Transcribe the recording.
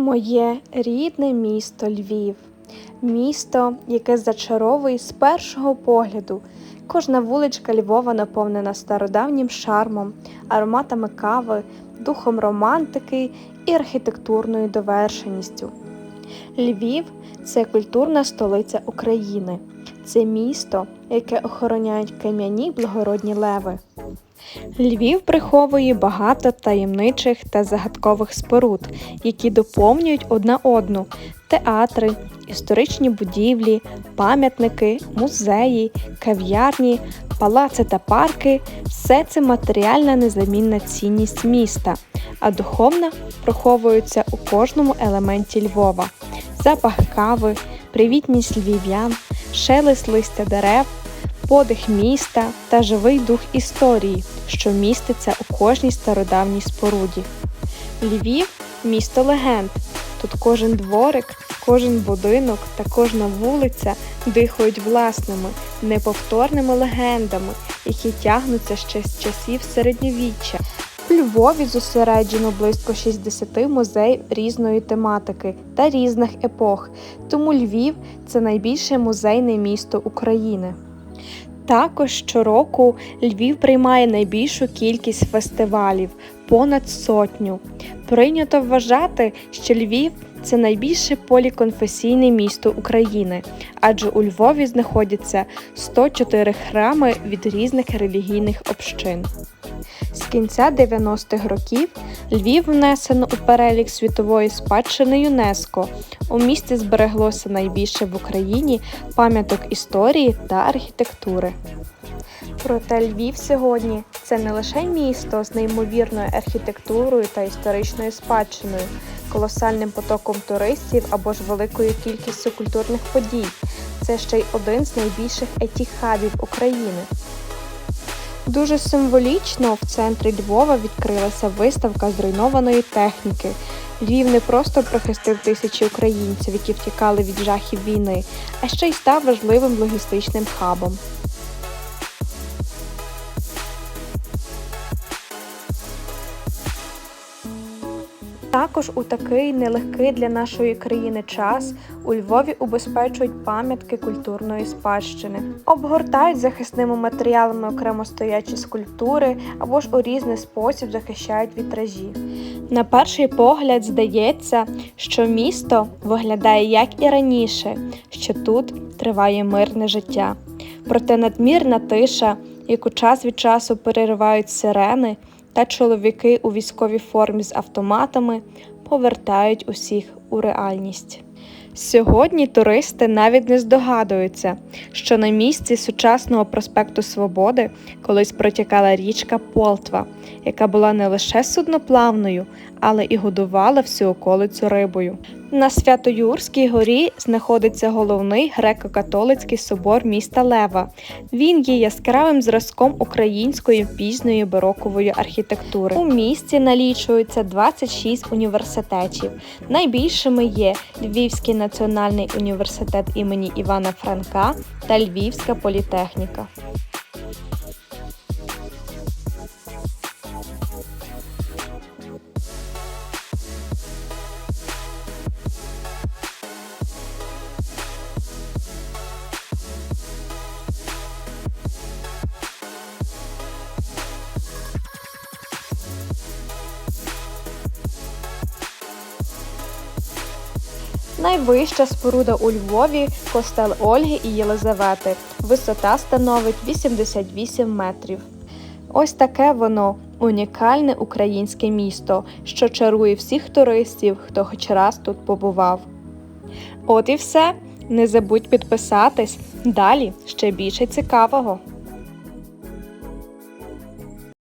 Моє рідне місто Львів, місто, яке зачаровує з першого погляду. Кожна вуличка Львова наповнена стародавнім шармом, ароматами кави, духом романтики і архітектурною довершеністю. Львів це культурна столиця України. Це місто, яке охороняють кам'яні благородні леви. Львів приховує багато таємничих та загадкових споруд, які доповнюють одна одну: театри, історичні будівлі, пам'ятники, музеї, кав'ярні, палаци та парки все це матеріальна незамінна цінність міста, а духовна приховується у кожному елементі Львова: запах кави, привітність львів'ян, шелест листя дерев подих міста та живий дух історії, що міститься у кожній стародавній споруді. Львів місто легенд. Тут кожен дворик, кожен будинок та кожна вулиця дихають власними, неповторними легендами, які тягнуться ще з часів середньовіччя. У Львові зосереджено близько 60 музеїв різної тематики та різних епох, тому Львів це найбільше музейне місто України. Також щороку Львів приймає найбільшу кількість фестивалів понад сотню. Прийнято вважати, що Львів це найбільше поліконфесійне місто України, адже у Львові знаходяться 104 храми від різних релігійних общин. З кінця 90-х років Львів внесено у перелік світової спадщини ЮНЕСКО. У місті збереглося найбільше в Україні пам'яток історії та архітектури. Проте Львів сьогодні це не лише місто з неймовірною архітектурою та історичною спадщиною, колосальним потоком туристів або ж великою кількістю культурних подій. Це ще й один з найбільших етіхабів України. Дуже символічно в центрі Львова відкрилася виставка зруйнованої техніки. Львів не просто прихистив тисячі українців, які втікали від жахів війни, а ще й став важливим логістичним хабом. Також у такий нелегкий для нашої країни час у Львові убезпечують пам'ятки культурної спадщини, обгортають захисними матеріалами окремо стоячі скульптури або ж у різний спосіб захищають вітражі. На перший погляд здається, що місто виглядає як і раніше, що тут триває мирне життя. Проте надмірна тиша, яку час від часу переривають сирени та чоловіки у військовій формі з автоматами повертають усіх у реальність. Сьогодні туристи навіть не здогадуються, що на місці сучасного проспекту Свободи колись протікала річка Полтва, яка була не лише судноплавною, але і годувала всю околицю рибою. На Свято-Юрській горі знаходиться головний греко-католицький собор міста Лева. Він є яскравим зразком української пізньої барокової архітектури. У місті налічується 26 університетів. Найбільшими є Львівський національний університет імені Івана Франка та Львівська політехніка. Найвища споруда у Львові костел Ольги і Єлизавети. Висота становить 88 метрів. Ось таке воно унікальне українське місто, що чарує всіх туристів, хто хоч раз тут побував. От і все. Не забудь підписатись. Далі ще більше цікавого.